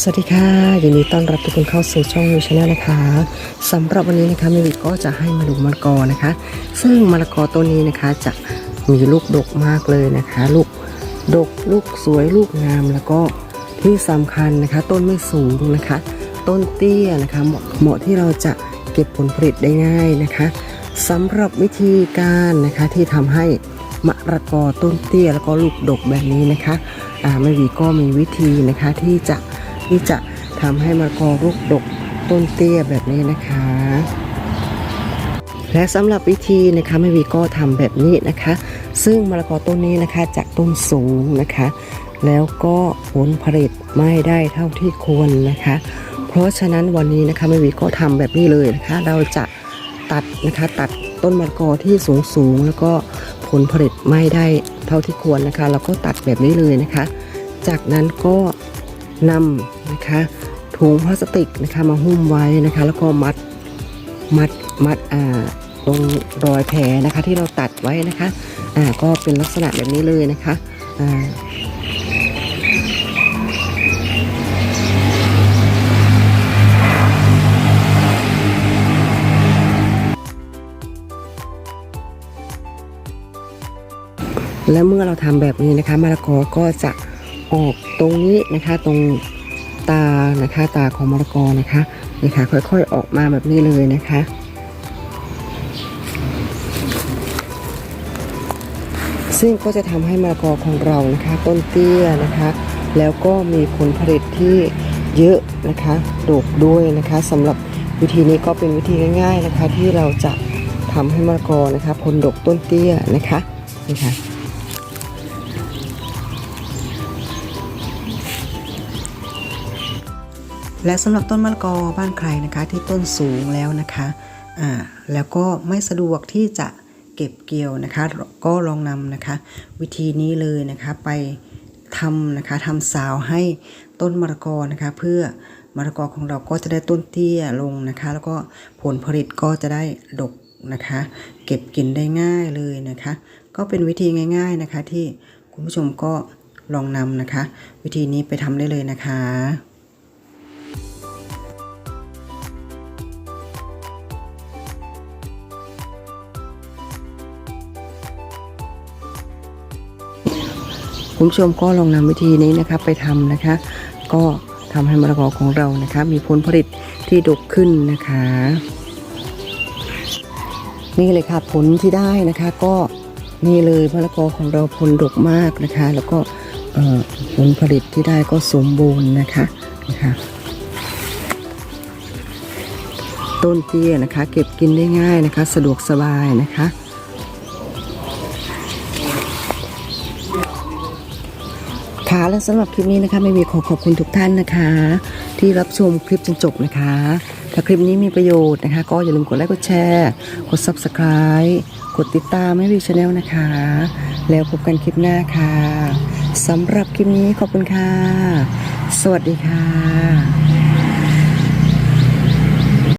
สวัสดีค่ะยินดีต้อนรับทุกคนเข้าสู่ช่องวิชาแนลนะคะสำหรับวันนี้นะคะเมวิก็จะให้มาดูมะละกอนะคะ ซึ่งมะละกอตัวนี้นะคะจะมีลูกดกมากเลยนะคะ ลูกดกลูกสวยลูกงามแล้วก็ที่สำคัญนะคะ ต้นไม่สูงนะคะ ต้นเตี้ยนะคะเหมาะเหมาะที่เราจะเก็บผลผลิตได้ง่ายนะคะสำหรับวิธีการนะคะที่ทำให้มะละกอต้นเตี้ยแล้วก็ลูกดกแบบนี้นะคะอ่าแม่วีก็มีวิธีนะคะที่จะ ที่จะทำให้มะละกอลูกดกต้นเตี้ยแบบนี้นะคะ และสำหรับวิธีนะคะแม่วีก็ทำแบบนี้นะคะ ซึ่งมะละกอต้นนี้นะคะจากต้นสูงนะคะ แล้วก็ผลผลิตไม่ได้เท่าที่ควรนะคะ เพราะฉะนั้นวันนี้นะคะแม่วีก็ทำแบบนี้เลยนะคะ เราจะตัดนะคะตัดต้นมะละกอที่สูงสูงแล้วก็ผลผลิตไม่ได้เท่าที่ควรนะคะ เราก็ตัดแบบนี้เลยนะคะ จากนั้นก็นำ นะคะถุงพลาสติกนะคะมาหุ้มไว้นะคะ แล้วก็มัดมัดมัดอ่าตรงรอยแผลนะคะที่เราตัดไว้นะคะอ่าก็เป็นลักษณะแบบนี้เลยนะคะอ่าและเมื่อเราทำแบบนี้นะคะมะละกอก็จะออกตรงนี้นะคะตรง ตานะคะ ตาของมะละกอนะคะนี่ค่ะ ค่อยๆออกมาแบบนี้เลยนะคะซึ่งก็จะทำให้มะละกอของเรานะคะ ต้นเตี้ยนะคะ แล้วก็มีผลผลิตที่เยอะนะคะโดกด้วยนะคะสำหรับวิธีนี้ก็เป็นวิธีง่าย ๆนะคะ ที่เราจะทำให้มะละกอนะคะผลดกต้นเตี้ยนะคะนี่ค่ะ และสำหรับต้นมะละกอบ้านใครนะคะที่ต้นสูงแล้วนะคะอ่าแล้วก็ไม่สะดวกที่จะเก็บเกี่ยวนะคะ ก็ลองนำนะคะ วิธีนี้เลยนะคะไปทำนะคะทำสาวให้ต้นมะละกอนะคะ เพื่อมะละกอของเราก็จะได้ต้นเตี้ยลงนะคะ แล้วก็ผลผลิตก็จะได้ดกนะคะ เก็บกินได้ง่ายเลยนะคะ ก็เป็นวิธีง่าย ๆนะคะที่คุณผู้ชมก็ลองนำนะคะ วิธีนี้ไปทำได้เลยนะคะ คุณผู้ชมก็ลองนำวิธีนี้นะคะไปทำนะคะ ก็ทำให้มะละกอของเรานะคะ มีผลผลิตที่ดกขึ้นนะคะ นี่เลยค่ะผลที่ได้นะคะก็นี่เลยมะละกอของเราผลดกมากนะคะ แล้วก็ผลผลิตที่ได้ก็สมบูรณ์นะคะนะคะ ต้นเตี้ยนะคะ เก็บกินได้ง่ายนะคะ สะดวกสบายนะคะ ค่ะและสำหรับคลิปนี้นะคะไม่มีขอขอบคุณทุกท่านนะคะ ที่รับชมคลิปจนจบนะคะ ถ้าคลิปนี้มีประโยชน์นะคะ ก็อย่าลืมกดไลค์กดแชร์กด subscribe กดติดตามไม่มีชาแนลนะคะ แล้วพบกันคลิปหน้าค่ะสำหรับคลิปนี้ขอบคุณค่ะ สวัสดีค่ะ